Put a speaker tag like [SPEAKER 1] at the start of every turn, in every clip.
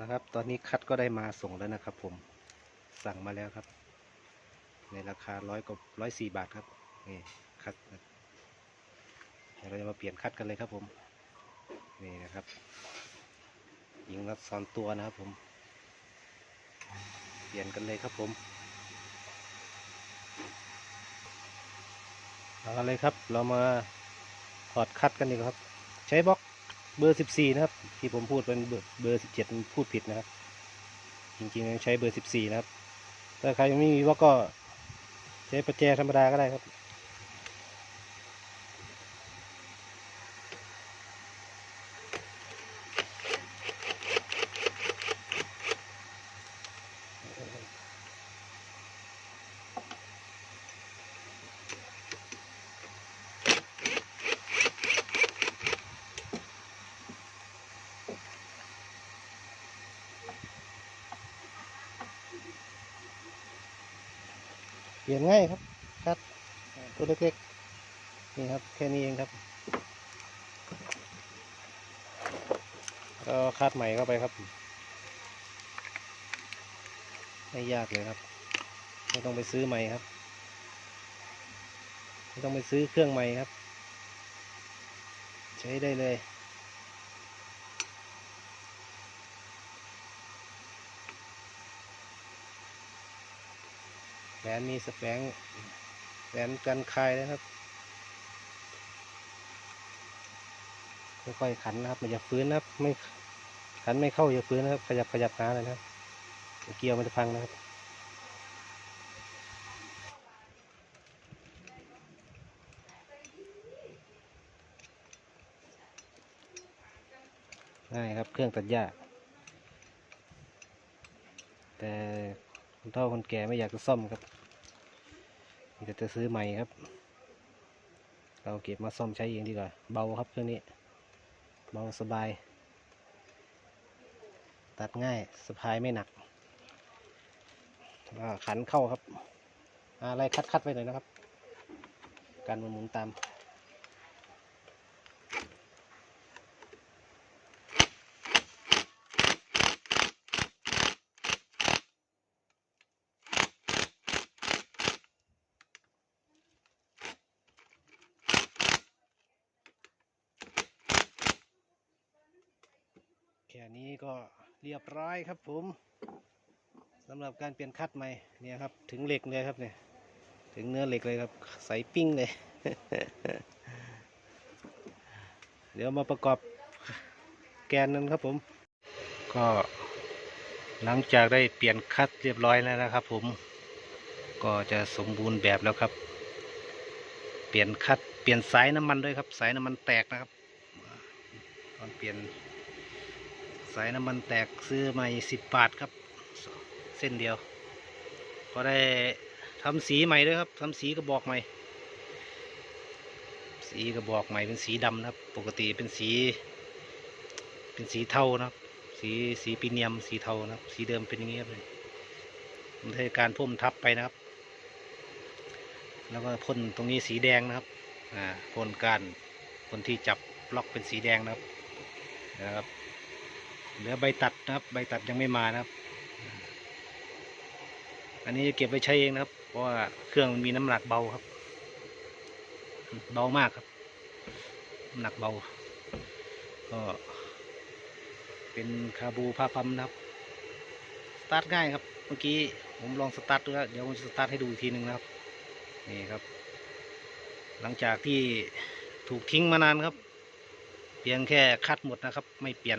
[SPEAKER 1] นะครับ ตอนนี้คัดก็ได้มาส่งแล้วนะครับ ผม สั่งมาแล้วครับ ในราคาร้อยกว่าร้อยสี่บาทครับ นี่คัดเดี๋ยวเราจะมาเปลี่ยนคัดกันเลยครับผม นี่นะครับยิงรัดซ้อนตัวนะครับผม เปลี่ยนกันเลยครับผมเอาเลยครับ เรามาถอดคัดกันดีกว่าครับ ใช้บล็อก เบอร์สิบสี่นะครับ ที่ผมพูดเป็นเบอร์สิบเจ็ดพูดผิดนะครับ จริงๆใช้เบอร์สิบสี่นะครับถ้าใครยังไม่มีว่าก็ใช้ประแจธรรมดาก็ได้ครับ เปลี่ยนง่ายครับคัดตัวเล็กๆนี่ครับแค่นี้เองครับก็คัดใหม่เข้าไปครับ ไม่ยากเลยครับ ไม่ต้องไปซื้อใหม่ครับ ไม่ต้องไปซื้อเครื่องใหม่ครับ ใช้ได้เลย หวนมีสแฟงแหวนกันคายนะครับ ค่อยๆขันนะครับ มันจะฟื้นนะครับ ไม่ขันไม่เข้าอย่าฟื้นนะครับ ขยับขยับหาเลยนะครับเดี๋ยวเกียวมันจะพังนะครับง่ายครับ เครื่องตัดหญ้า แต่คนเฒ่าคนแก่ไม่อยากจะซ่อมครับ มีแต่จะซื้อใหม่ครับ เราเก็บมาซ่อมใช้เองดีกว่า เบาครับเครื่องนี้ เบาสบาย ตัดง่ายสะพายไม่หนักขันเข้าครับ อะไรคัดคัดๆไปหน่อยนะครับ การมันหมุนตาม ค่นี้ก็เรียบร้อยครับผมสำหรับการเปลี่ยนคัดใหม่เนี่ยครับถึงเหล็กเลยครับเนี่ยถึงเนื้อเหล็กเลยครับใสปิ้งเลย เดี๋ยวมาประกอบแกนนั้นครับผม ก็หลังจากได้เปลี่ยนคัดเรียบร้อยแล้วนะครับ ผมก็จะสมบูรณ์แบบแล้วครับ เปลี่ยนคัดเปลี่ยนสายน้ำมันด้วยครับ สายน้ำมันแตกนะครับ ตอนเปลี่ยน สายน้ำมันแตกซื้อใหม่สิบบาทครับ เส้นเดียว ก็ได้ทำสีใหม่ด้วยครับทำสีกระบอกใหม่ สีกระบอกใหม่เป็นสีดำนะครับ ปกติเป็นสี เป็นสีเทานะครับสีสีปีเนียมสีเทานะครับ สีเดิมเป็นอย่างนี้ครับเลยผมได้การพ่นทับไปนะครับ แล้วก็พ่นตรงนี้สีแดงนะครับอ่าพ่นการพ่นที่จับล็อกเป็นสีแดงนะครับนะครับ เหลือใบตัดนะครับ ใบตัดยังไม่มานะครับ อันนี้เก็บไว้ใช้เองนะครับ เพราะว่าเครื่องมันมีน้ำหนักเบาครับ เบามากครับน้ำหนักเบา ก็เป็นคาบูผ้าพัมนะครับ สตาร์ทง่ายครับ เมื่อกี้ผมลองสตาร์ทดูแล้ว เดี๋ยวผมจะสตาร์ทให้ดูอีกทีหนึ่งนะครับ นี่ครับ หลังจากที่ถูกทิ้งมานานครับ เพียงแค่คัดหมดนะครับ ไม่เปลี่ยน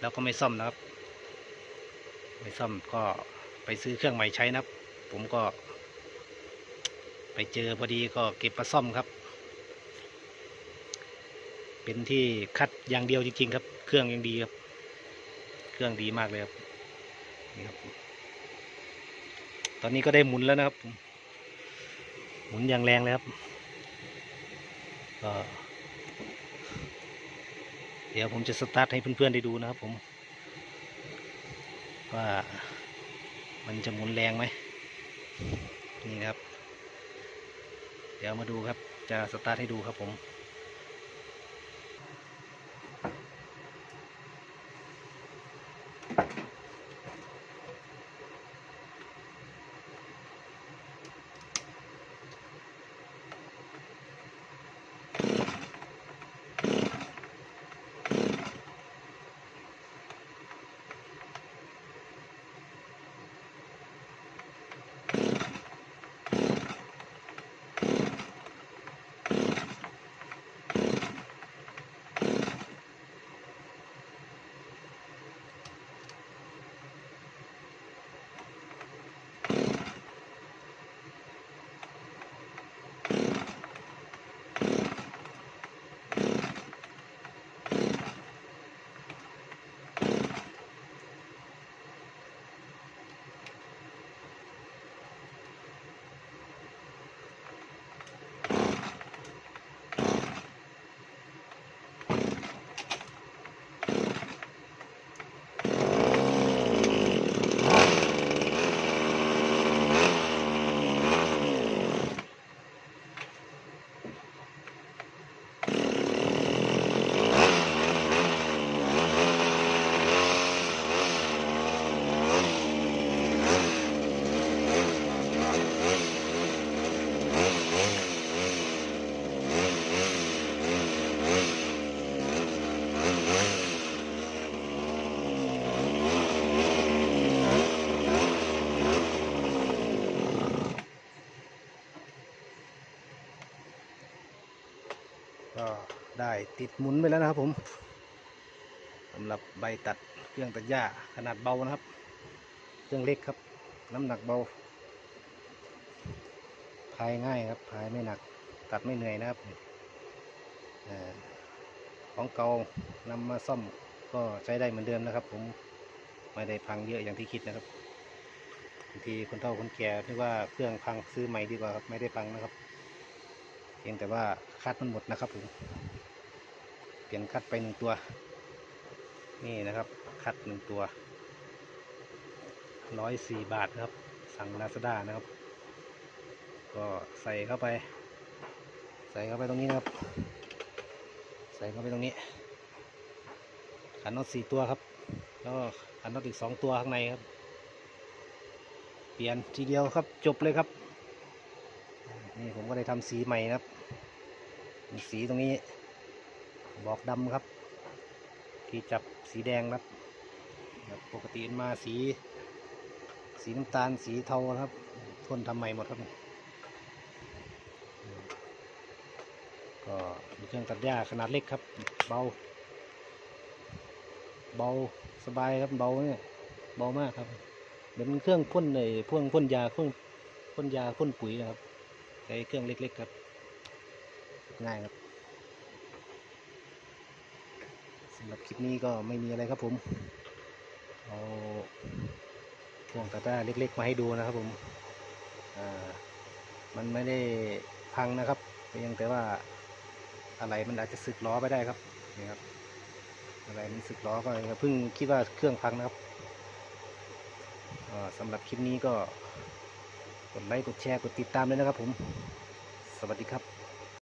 [SPEAKER 1] แล้วก็ไม่ซ่อมนะครับ ไม่ซ่อมก็ไปซื้อเครื่องใหม่ใช้นะครับ ผมก็ ไปเจอพอดีก็เก็บมาซ่อมครับ เป็นที่คัดอย่างเดียวจริงๆครับ เครื่องยังดีครับ เครื่องดีมากเลยครับนี่ครับ ตอนนี้ก็ได้หมุนแล้วนะครับ หมุนอย่างแรงเลยครับก็ เดี๋ยวผมจะสตาร์ทให้เพื่อนๆได้ดูนะครับผม ว่ามันจะหมุนแรงไหมนี่นะครับ เดี๋ยวมาดูครับจะสตาร์ทให้ดูครับผม
[SPEAKER 2] เได้
[SPEAKER 1] ติดหมุนไปแล้วนะครับผมสำหรับใบตัดเครื่องตัดหญ้าขนาดเบานะครับ เครื่องเล็กครับ น้ำหนักเบาพายง่ายครับพายไม่หนัก ตัดไม่เหนื่อยนะครับอของเก่านำมาซ่อมก็ใช้ได้เหมือนเดิมนะครับ ผมไม่ได้พังเยอะอย่างที่คิดนะครับบางทีคนเฒ่าคนแก่นึกว่าเครื่องพังซื้อใหม่ดีกว่าครับไม่ได้พังนะครับ เพียงแต่ว่าคัดมันหมดนะครับผม ปลี่ยนคัดไปหนึ่งตัว นี่นะครับ คัดหนึ่งตัวร้อยสี่บาทนะครับ สั่งลาซาด้านะครับ ก็ใส่เข้าไป ใส่เข้าไปตรงนี้นะครับ ใส่เข้าไปตรงนี้ ขันน็อตสี่ตัวครับ แล้วก็ขันน็อตอีกสองตัวข้างในครับ เปลี่ยนทีเดียวครับ จบเลยครับ นี่ผมก็ได้ทำสีใหม่นะครับ สีตรงนี้ บอกดำครับ ที่จับสีแดงครับ ปกติมาสี สีน้ำตาลสีเทาครับพ่นทำใหม่หมดครับ ก็มีเครื่องตัดหญ้าขนาดเล็กครับ เบา เบาสบายครับเบาเนี่ยเบามากครับเหมือนเครื่องพ่นเลยพ่นพ่นยาพ่นพ่นยาพ่นปุ๋ยนะครับใช้เครื่องเล็กๆครับ ง่ายครับ สำหรับคลิปนี้ก็ไม่มีอะไรครับผมเอาเครื่องตัดหญ้าเล็กๆมาให้ดูนะครับผมมันไม่ได้พังนะครับเพียงแต่ว่าอะไรมันอาจจะสึกล้อไปได้ครับนี่ครับ อะไรมันสึกล้อก็เพิ่งคิดว่าเครื่องพังนะครับสำหรับคลิปนี้ก็กดไลค์กดแชร์กดติดตามด้วยนะครับผม สวัสดีครับ